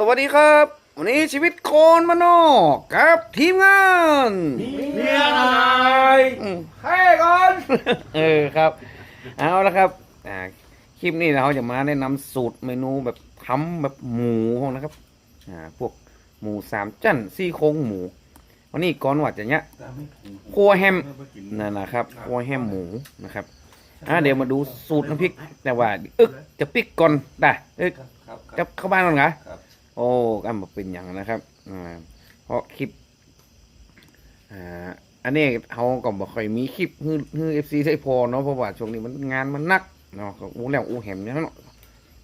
สวัสดีครับ วันนี้ชีวิตโคนมานอกกับ ทีมงานเมียนายอืมให้ก่อน เออครับ เอาละครับอ่าคลิปนี้เราจะมาแนะนำสูตรเมนูแบบทำแบบหมูพวกนะครับอ่าพวกหมูสามจั่นซี่โครงหมู วันนี้ก่อนว่าจะเนี้ยคั่วแฮมนั่นนะครับคั่วแฮมหมูนะครับอ่าเดี๋ยวมาดูสูตรน้ำพริกแต่ว่า อึกจะปิกก่อนได้อึกครับจะเข้าบ้านก่อนเหรอครับ โอ้กันมาเป็นอย่างนะครับอ่าเพราะคลิปอ่าอันนี้เขาก็บอกค่อยมีคลิปฮือฮือเอฟซีใช้พอเนาะเพราะว่าช่วงนี้มันงานมันหนักเนาะก็อู้แล้วอู้แหมเนี่ยเนาะ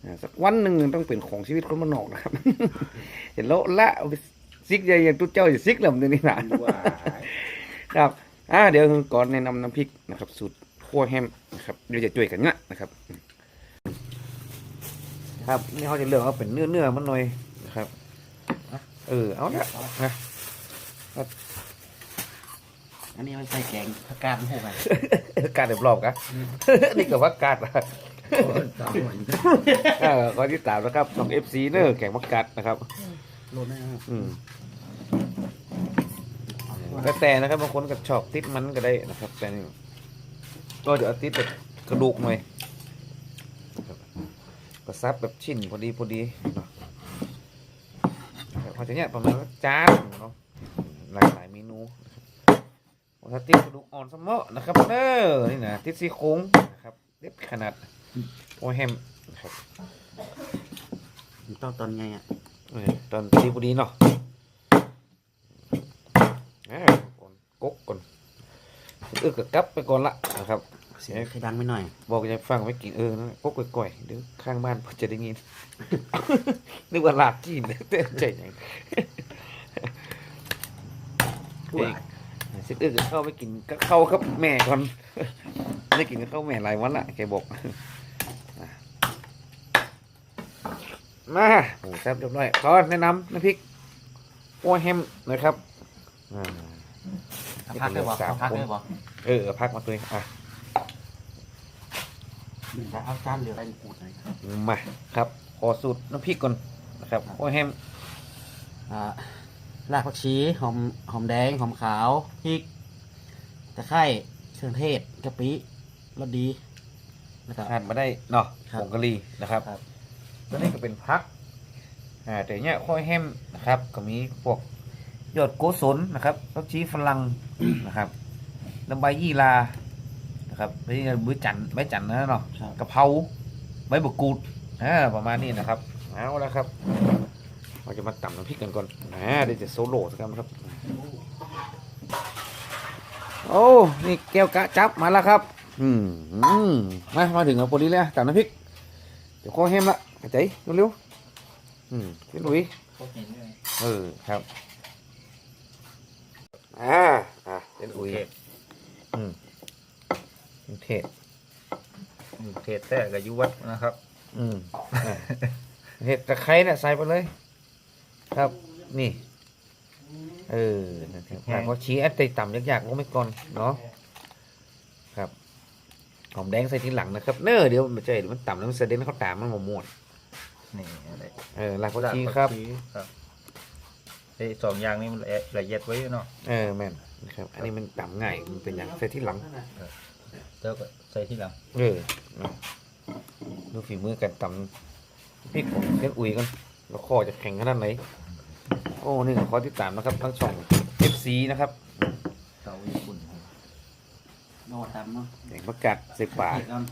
อ่าสักวันหนึ่งต้องเป็นของชีวิตคนมันนอกนะครับเห็นแล้วละเอาไปซิกใหญ่อย่างตุ๊เจ้าจะซิกแล้วมันนี่นะว่าครับอ่าเดี๋ยวก่อนแนะนำน้ำพริกนะครับ สูตรคั่วแฮมนะครับเดี๋ยวจะช่วยกันนะนะครับ ครับนี่เขาจะเลือกเอาเป็นเนื้อเนื้อๆมันหน่อยนะ ครับเออเอาละนะอันนี้มันใส่แกงผักกาดมันโหกันการเดือบรอบครับนี่ก็ว่ากาดอะเออขอที่ตามนะครับสองเอฟซีเนอร์แข่งมักกัดนะครับโลดนะครับอืมแล้วแต่นะครับบางคนก็ชอบติดมันก็ได้นะครับ แต่นี่ก็จะเอาติดแบบกระดูกหน่อยครับก็ซับแบบชิ้นพอดีพอดีเนาะนะครับ เขาจะเนี่ยประมาณว่าจานเนาะหลากหลายเมนูนะครับถ้าติดกระดูกอ่อนสมอนะครับเออนี่นะติดซี่โครงนะครับเด็ดขนาดโอแฮมนะครับมันต้องตอนไงอะเออตอนพอดีพอดีเนาะอ่าก่อนกกก่อนเออก็กลับไปก่อนละนะครับ เสียงเคยดังไปหน่อย บอกจะฟังไว้กินเออนั่นแหละกกก่อยๆเดี๋ยวข้างบ้านเพิ่นจะได้ยิน นึกว่าลาบจีนเต้นใจอย่างเอกสิเออก็เข้าไปกินก็เข้าครับแม่ก่อนได้กินก็เข้าแม่หลายวันละแกบอกอะมาหมูแซ่บเรียบร้อยก่อนแนะนำน้ำพริกกัวแฮมนะครับอ่าเอาพักได้บ่สามเอาพักคนได้บ่เออเอาพักมาตัวเอง อะหนึ่งเอาจานเหลืออะไรกูดหน่อยครับมาครับ ขอสูตรน้ำพริกก่อนนะครับโอ้ยแฮมอ่ารากผักชีหอมหอมแดงหอมขาวพริกตะไคร้เครื่องเทศกะปิรสดีแล้วก็อ่านมาได้เนาะครับผงกะหรี่นะครับครับตัวนี้ก็เป็นพักอ่าแต่เนี้ยข้อยแฮมนะครับ ก็มีพวกยอดโกศลนะครับผักชีฝรั่งนะครับน้ำใบยี่ลา นะครับนี่ใบจันทร์ใบจันทร์นะเนาะครับ กะเพราใบมะกรูดอ่าประมาณนี้นะครับเอาละครับเราจะมาตำน้ำพริกกันก่อนนะเดี๋ยวจะโซโล่สักคำครับ โอ้นี่แก้วกะจับมาแล้วครับ อืมอืมมามาถึงเอาโปรดีแล้วตำน้ำพริก เดี๋ยวข้อแห้มละกระใจเร็วๆอืมพี่หลุยเออครับ อ่า อะเป็นอุยอืม เทศเทศแต่กับยุวัฒนะครับ อืมอะเห็ดตะไคร้เนี่ยใส่ไปเลย ครับ นี่ เออนะครับแต่พอชี้อันติต่ำยากๆลงไปก่อนเนาะครับหอมแดงใส่ทีหลังนะครับ เน้อเดี๋ยวมันจะเดี๋ยวมันต่ำแล้วมันเสด็จเข้าตามมันหมมวนนี่อะไรเออรากผักชีครับ ครับไอ้สองอย่างนี้มันละละเอียดไว้เนาะ เออแม่นนะครับ อันนี้มันต่ำง่ายมันเป็นอย่างใส่ที่หลัง แล้วก็ใส่ที่หลังเออนะดูฝีมือกันตำพริกของเส้นอุยกันแล้วคอจะแข็งขนาดไหนโอ้นี่ขอติดตามนะครับทั้งช่อง FC นะครับเตาญี่ปุ่นโนตำเนาะแข่งประกาศสิบป่าเผ็ดก่อน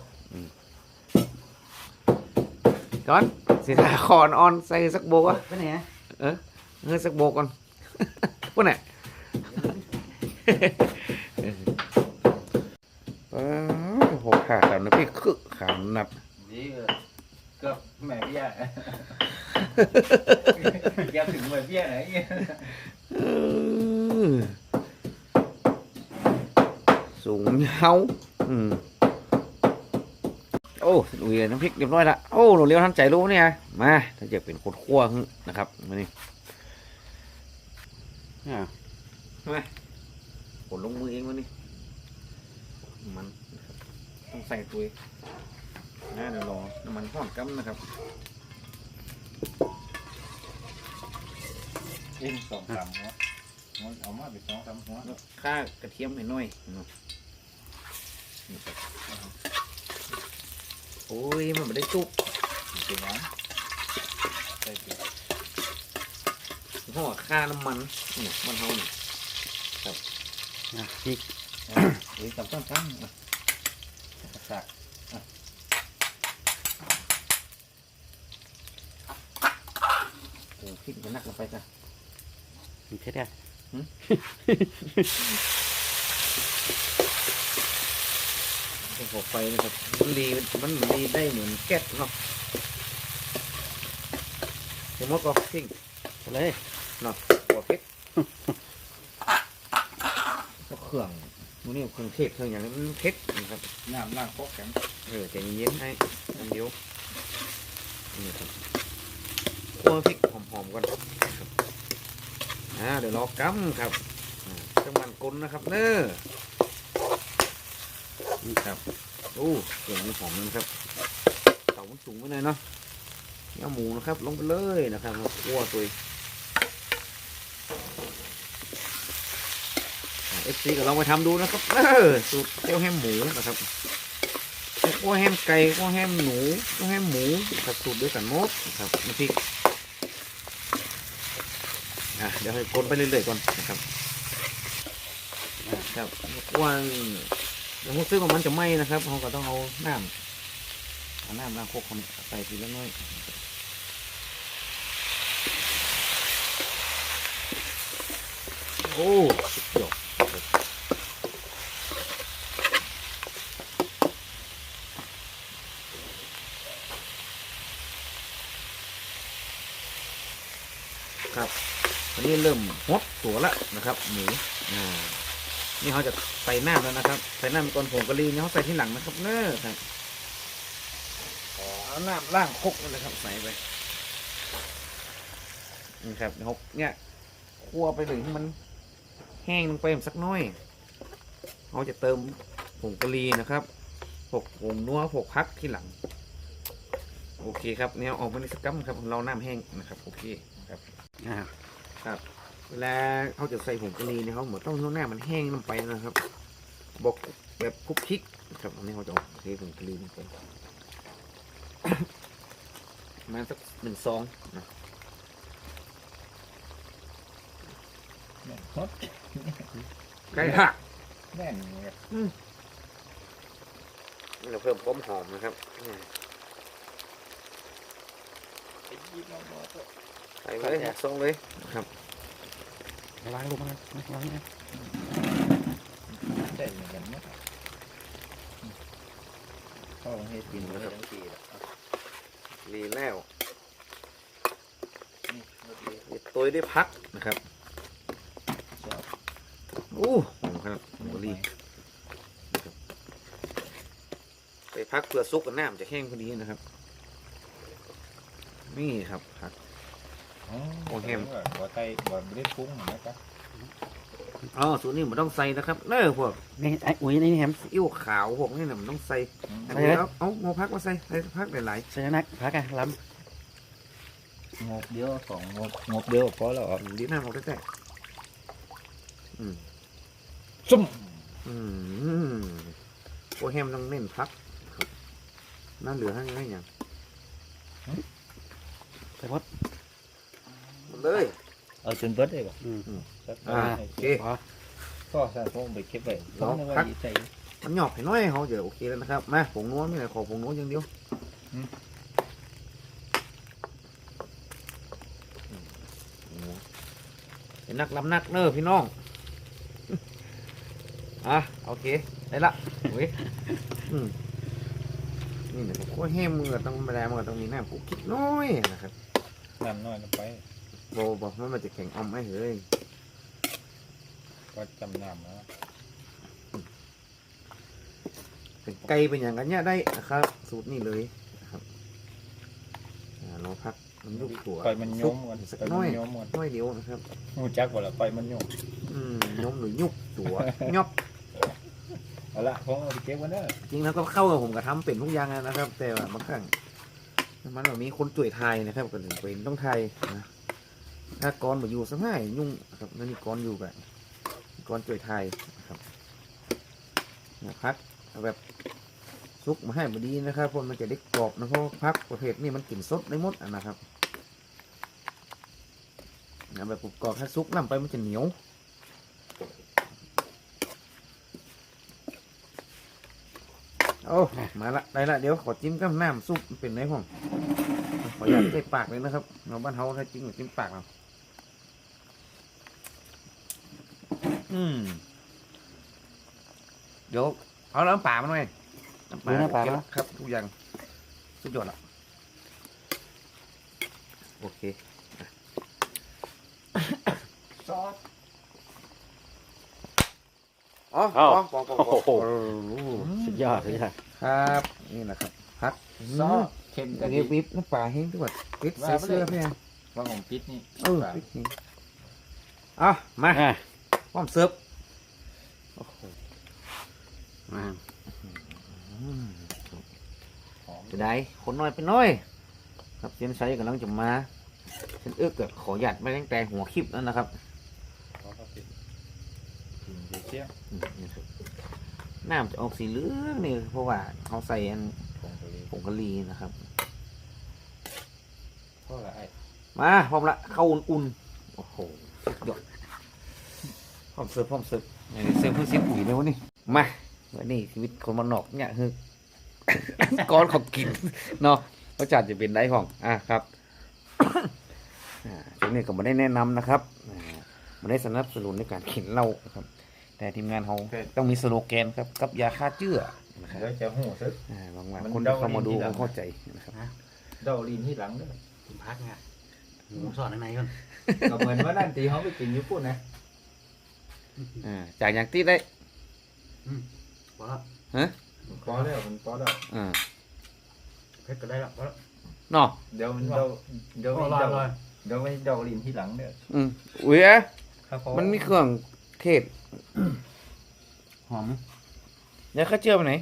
ก่อนสิทาคอนออนใส่สักโบกอะไปไหนอะเออเงยสักโบกก่อนพวกไหน เออโหขาดแล้วนะพี่คือขามนับนี่ก็แม่พี่ใหญ่แกถึงเหมือนพี่ใหญ่ไหนเออสูงเฮาอืมโอ้สิอุ้ยน้ำพริกเรียบร้อยละโอ้หนูเลี้ยวทันใจรู้เนี่ยมาถ้าจะเป็นคนคั่วขึ้นนะครับมานี่อ่ามาผลลงมือเองมานี่ มันนะครับต้องใส่ตัวนะเดี๋ยวรอน้ำมันห้อนกัมนะครับเล่นสองสามหัวหัวเอามาไปสองสามหัวค่ากระเทียมให้หน่อยเนาะนี่ครับโอ้ยมันไม่ได้จุกเป็นยังใส่เกลือเพราะว่าค่าน้ำมันนี่มันเท่านี่นะพริก เฮ้ยกับต้นตั้งสักโอ้พริกมันนักลงไปจ้ะมีเพชรอะไอ้หัวไฟนะครับมันรีมันรีได้เหมือนแก๊สเนาะเดี๋ยวมดก็พริกไปเลยเนาะหัวพริกก็เครื่อง มันนี่เครื่องเทศเครื่องอย่างนี้มันเผ็ดนะครับน้ำล้างโคกแข็งเออใจเย็นให้น้ำเดียวนี่ครับคั่วพริกหอมๆก่อนครับอ่าเดี๋ยวรอกำครับอ่าเครื่องมันกลนนะครับเน้อนี่ครับโอ้เสียงนี้หอมนะครับเต่ามันสูงไปหน่อยเนาะเนี่เอหมูนะครับ ลงไปเลยนะครับคั่วตัว เอฟซีก็ลองไปทำดูนะครับเออสูตรเจียวแฮมหมูนะครับกัวแฮมไก่กัวแฮมหนูกัวแฮมหมูกับสูตรด้วยกันหมดนะครับน้ำพริกอะเดี๋ยวให้คนไปเรื่อยๆก่อนนะครับอะครับกัวเดี๋ยวผมซื้อของมันจะไหมนะครับเราก็ต้องเอาน้ำเอาน้ำล้างโคกคนใส่ทีละน้อยโอ้สุดยอดครับครับอั นี้เริ่มหดตัวละนะครับ หมูนี่เขาจะใส่น้ำแล้วนะครับ ใส่น้ำก่อนผงกะหรี่เนี่ยเขาใส่ที่หลังนะครับเน้อครับเอาน้ำล่างคกนั่เลยครับใส่ไปนี่ครับเดี๋ยวเขาเนี่ยคั่วไปเลยให้มันแห้งลงไปสักน้อยเขาจะเติมผงกะหรี่นะครับผกผงนัวผกพักที่หลัง โอเคครับเนี่ยออกมาในสกัมครับเราน้ำแห้งนะครับโอเคครับอ่า ครับเวลาเขาจะใส่ผงกะหรี่เนี่ยเขาเหมือนต้องให้หน้ามันแห้งลงไปนะครับบอกแบบคลุกคลิกนะครับอันนี้เขาจะเอาเทผงกะหรี่ลงไปประมาณสักหนึ่งซองนะแน่นฮดใกล้หักแน่นเนี่ยเราเพิ่มความหอมนะครับอืมใส่ ไปเลยหนึ่งซองเลยนะครับล้างลงมาล้างนะใช่เหมือนกันไหมเข้าให้กินเลยทั้งทีละรีแล้วนี่รสดีมีตัวได้พักนะครับชอบโอ้หอมครับผงกะหรี่นะครับไปพักเพื่อซุกกับน้ำจะแห้งพอดีนะครับ นี่ครับผักอ๋อ โอ้แฮมบ่ไตบ่ไม่ได้ปรุงนะครับอ๋อสูตรนี้มันต้องใส่นะครับเน้อพวกนี่ไอ้อุ้ยนี่แฮมซีอิ๊วขาวพวกนี้นะมันต้องใส่อืมอันใส่นี้เลยเอาเอาโมพักมาใส่ใส่พักหลายใส่นักพักอะล้งบเดียวสองงบงบเดียวพอแล้วๆดีหน้ามันก็แต่อืมซุ่มอืมโอ้แฮมต้องเน้นพักครับน่าเหลือให้ไงอย่างำใส่หมดหมด เลย เอาจนเบิดเลยป่ะอืม สักอ่าโอเคพอก็ใส่พวกไปเก็บไว้ลองนึกว่าพักใส่มันหยอกให้น้อยเขาจะโอเคแล้วนะครับมาผงนวลไม่ไหนขอผงนวลอย่างเดียวอืม อืมเป็นนักลำนักเนอพี่น้องอะโอเคได้ละโอ้ยอืมนี่เดี๋ยวผมก็แห้มือต้องมาแดมันก็ต้องมีน้ำกุกคิดน้อยนะครับ น้ำน้อยลงไป โบบอกว่ามันจะแข็งออมไหมเฮ้ยก็จำน้ำแล้วเป็นไก่เป็นอย่างกันเนี่ยได้นะครับ สูตรนี้เลยนะครับอ่าเราพักมันยุบตัวไปมันโยมกันสักไปน้อยมันโยมกันน้อยเดียวนะครับ หูจักว่าละไปมันโยมอืมยมหรือยุบตัวยอบเอาละผมเอาไปเก็บไว้เด้อจริงแล้วก็เข้ากับผมกับทำเป็นทุกอย่างนะครับ แต่ว่าบางครั้งมันแบบมีคนจ่วยไทยนะครับก็ถึงเป็นต้องไทยนะ ถ้ากรมาอยู่สมัยยุ่งครับนั่นนี่กรอยู่กันกรจ่วยไทยนะครับนี่ยพักแบบซุกมาให้มาดีนะครับพราะมันจะได้กรอบนะเพราะพักประเภทนี้มันกลิ่นสดได้หมดนะครับเอาแบบกรอบถ้าซุกน้ำไปมันจะเหนียวโอ้มาละได้ละเดี๋ยวขอจิ้มกับน้ำซุปเป็นไงพ่องขออยากใส่ปากเลยนะครับเราบ้านเฮาถ้าจิ้มก็จิ้มปากเรา อืมเดี๋ยวเอาน้ำปลามาหน่อยน้ำปลาดูน้ำปลาเก็บเนอะครับ ทุกอย่างสุดยอดละโอเคซอสอ๋ออ้าวพอพอพอโอ้โหพอสุดยอดสุดยอดครับนี่นะครับพักซอสเค็มอักันนนี้นี้วิบน้ำปลาแห้งด้วยติดใส่เสื้อพี่แอนว่าของพิษนี่เออพริกนี่อะมาอะ พร้อมเสิร์ฟโอ้โหมาหอมจะได้คนน้อยไปน้อย ครับเส้นไซกำลังจะมาเส้นเอื้อเกิดขอหยัดไม่ตั้งแต่หัวคลิปนั่นนะครับซอสพิษกลิ่นเชี่ยอืมนี่ครับน้ำจะออกสีเหลืองนี่เพราะว่าเขาใส่อันผงกะหรี่ผงกะหรี่นะครับเท่าไหร่มาพร้อมละเข้าวอุ่นๆโอ้โหสุดยอดพร้ อมเสิร์ฟพร้อมเสิร์ฟไหนๆเสิร์ฟเพื่อเสียปุ๋ยเลยวะนี่มาวันนี้ชีวิตคนมันนอกเนี่ยคือก้อนของกินเนาะรสชาติจะเป็นได้ของอะครับอ่าช่วงนี้ก็ไม่ได้แนะนำนะครับอ่าไม่ได้สนับสนุนในการกินเหล้านะครับ แต่ทีมงานเขาต้องมีสโลแกนครับกับยาฆ่าเชื้อนะครับเดี๋ยวจะหูซึกอ่าหวังว่ามันคนที่เข้ามาดูเดาลิ้นทีหลังเขาเข้าใจนะครับเดาลินที่หลังด้วยกินพักไงหมูสอดข้างในก่อนก็เหมือนว่านั่นตีเขาไปกินญี่ปุ่นนะ อ่าจากอย่างที่ได้พอแล้วฮะมันพอแล้วมันพอแล้วอ่าเผ็ดก็ได้แล้วพอแล้วเนาะเดี๋ยวมันเดาเดี๋ยวโอ้มันลอยเดาลอยเดี๋ยวมันเดาลินที่หลังเนี่ยอืมอุ้ยอะครับผมันมีเครื่องเทศหอมยาฆ่าเชื้อไปไหน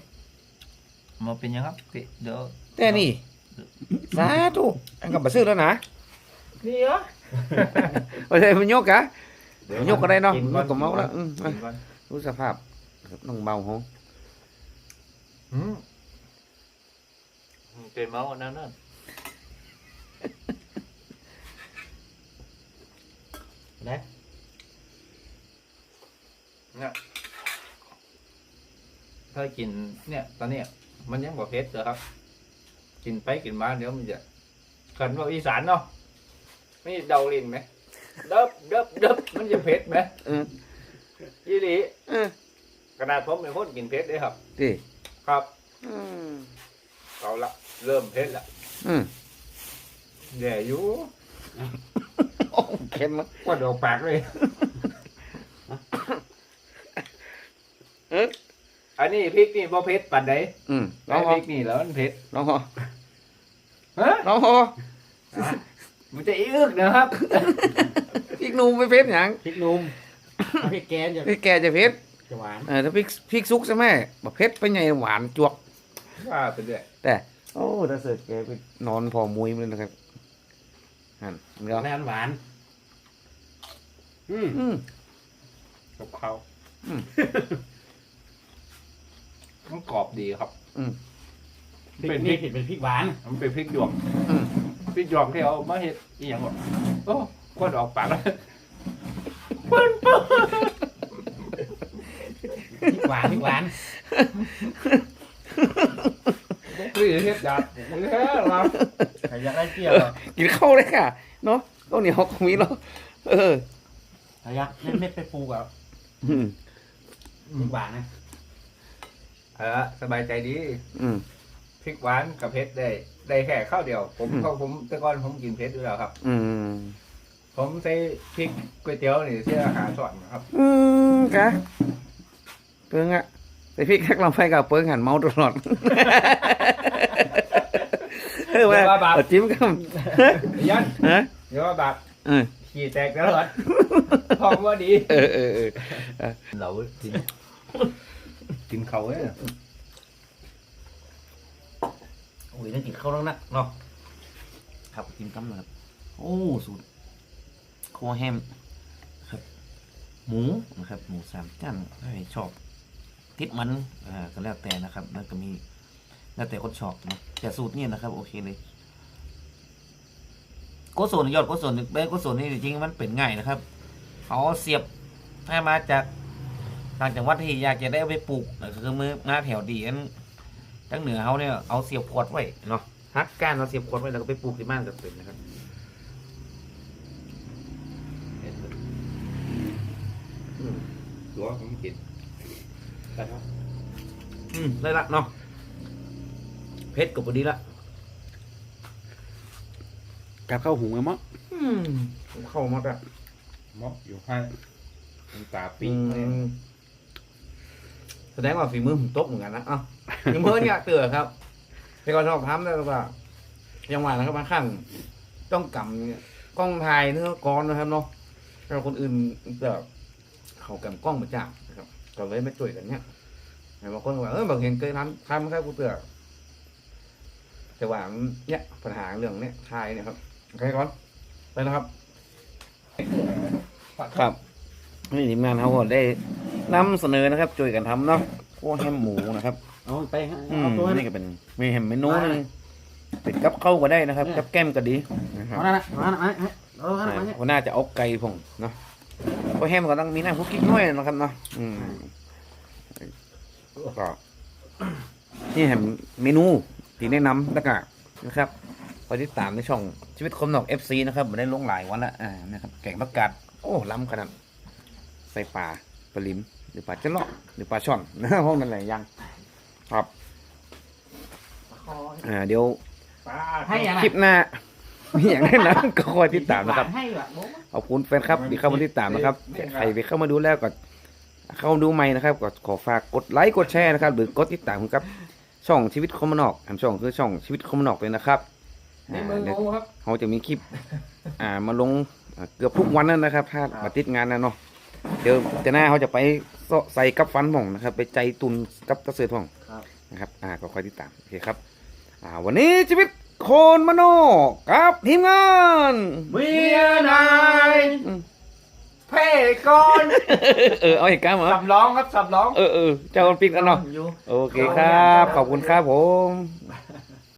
มาเป็นยังครับเดี๋ยวแต่นี่สาธุอันกับมาซื้อแล้วนะนี่เหรอโอเคมันยกกะ ยกก็ได้เนาะกิยกกับเมาส์แล้วอืมกินก่อนรู้สภาพครับน้องเบาห้องอืมเป็นเมาส์อันนั้นนั่นได้เนี่ยถ้ากินเนี่ยตอนเนี้ยมันยังบอกเผ็ดเลยครับ กินไปกินมาเดี๋ยวมันจะขันว่าอีสานเนาะไม่เดาลินไหมเดับเดับเดับมันจะเผ็ดไหมเออยี่หลีเออกระดาษผมเป็นคนกินเผ็ดเลยครับ ดิครับอืมเอาละเริ่มเผ็ดละอืมแย่อยู่โอ้เค็มมากกว่าดอกปากเลย เอ๊ะอันนี้พริกนี่บ่เผ็ดปานใดอืมลไอ้องพพอริกนี่แล้วมันเผ็ดลองพอฮะลองพอมันจะอึกนะครับพริ กหนุ่มไปเผ็ดหยังพริกหนุ่มถ้าพริกแกนจะพริกแกจะเผ็ดจะหวานเออถ้าพริกพริกซุกใช่ไหมแบบเผ็ดไปไงหวานจวก ว่าไปเรื่อยแต่โอ้ถ้าเสิร์ชแกไปนอนพอมุ้ยมันเลยนะครับหันเดี๋ยวแน่นหวาน อืมอืม กับเขาอืม มันกรอบดีครับอืมพริกเป็นพนี่ริกเป็นพริกหวานมันเป็นพริกหยวกอืม พริกหยวกที่เอามาเฮ็ดอีหยังบ่โอ้ กว่าดอกปากแล้วพริกหวานพริกหวานคือเฮ็ดยาเฮ้ยเราใครอยากได้เปรี้ยวก็กินข้าวเลยค่ะ เนาะข้าวเหนียวก็มีแล้วเออใครอยากเม็ดเม็ดไปปลูกอะอืมพริกหวานนะเออสบายใจดีอืมพริกหวานกับเผ็ดได้ได้แค่ข้าวเดียว ผมอืมเขาผมแต่ก่อนผมกินเผ็ดอยู่แล้วครับ อืม ผมใส่พริกก๋วยเตี๋ยวนี่เสียอาหารส่วนครับอืมกะเปิ้งอะแต่พี่คักลำไฟกับเปิ้งหันเมาตลอดเออเดี๋ยวว่าบาปเอาจิ้มกันยันฮะเดี๋ยวว่าบาปเออขี่แตกตลอดพองว่าดี เออเออเออเรากินกินเขาเนี่ยโอ้ยนั่นกินข้าวแล้วนะเนาะครับกินกำเลยครับโอ้สูตร คแฮมครับหมูนะครับหมูสามชั้นใครชอบติดมันอ่าก็แล้วแต่นะครับแล้วก็มีแล้วแต่คนชอบนะแต่สูตรนี่นะครับโอเคเลยโกโซนยอดโกโซนเบโกโซนนี่จริงมันเป็นง่ายนะครับเขาเสียบให้มาจากต่างจังหวัดที่อยากจะได้เอาไปปลูกก็คือมือมาแถวดีอันทั้งเหนือเขาเนี่ยเอาเสียบขวดไว้เนาะฮักก้านเราเสียบขวดไว้แล้วก็ไปปลูกที่บ้านก็เป็นนะครับ อืมตัวผมกินแต่ครับอืมได้ละเนาะเพชรกับพอดีละกับข้าวหุงไอ้มั้งอืมเข้ามาแบบม็อบอยู่ให้มันตาปีอืมแสดงว่าฝีมือผมตกเหมือนกันนะอะยังเพิ่นอยากเตือครับพี่ก็ชอบทำได้ว่ายังหวานนะครับบางครั้งต้องกำเนี่ยกล้องถ่ายเนื้อกรนะครับเนาะถ้าคนอื่นแบบ เขากำกล้องมาจากนะครับก็เลยไม่ช่วยกันเนี่ยแต่บางคนก็ว่าเออบางเห็นเคยทำทำแค่กูเตือแต่ว่ามันเนี่ยปัญหาเรื่องเนี้ยถ่ายเนี่ยครับโอเคก่อนไปนะครับ ครับนี่ทีมงานเขาก็ได้นำเสนอนะครับช่วยกันทำเนาะพวกแฮมหมูนะครับเอาไปฮะอืมเอาตัวนี่นี้ก็เป็นมีแฮมเมนูหนึงเป็นกับเข้าวก็ได้นะครับ กับแก้มก็ดีนะครับเอานั่นนะเอานั่นนะเอานั่นนะเอานั่นนะก็น่าจะเอาไก่ผงเนาะเพราะแฮมก็ต้องมีน้ำคุกกิ๊กน้อยนะครับเนาะอืมก็นี่แฮมเมนูที่แนะนำแล้วก็นะครับคอยติดตามในช่องชีวิตคนนอก FC นะครับมาได้ลงหลายวันละอ่านะครับแกงผักกาดโอ้ล้ำขนาดใส่ปลาปลาลิมหรือปลาเจ้าเลาะหรือปลาช่อนนะห้องนั้นแหละยังครับอ่าเดี๋ยวปลาให้ยังคลิปหน้า มีอย่างแนั้นนะก็คอยติดตามนะครับ ให้แบบโม้ขอบคุณแฟนครับที่เข้ามาติดตามนะครับใครไปเข้ามาดูแล้วก็เข้ามาดูใหม่นะครับก็ขอฝากกดไลค์กดแชร์นะครับ หรือกดติดตามผมครับ ช่องชีวิตคอมมานอกอันช่องคือช่องชีวิตคอมมานอกเลยนะครับในเมืองเดี๋ยวโง่ครับ เขาจะมีคลิป อ่ามาลงอ่าเกือบทุกวันนั่นนะครับ ถ้ามาติดงานนะเนาะเดี๋ยวจะหน้าเขาจะไปใส่กับฟันผ่องนะครับ ไปใจตุนกับตะเสือผ่องครับ นะครับ อ่าก็คอยติดตามโอเคครับ อ่า วันนี้ชีวิต โคนมโนกับทีมงานเมียนายอืมเพ่ก่อนเออเอาเหตุการณ์เหรอสับร้องครับสับร้องเออเออเจ้าคนปิดกันเนาะอยู่โอเคครับ ขอบคุณครับผมค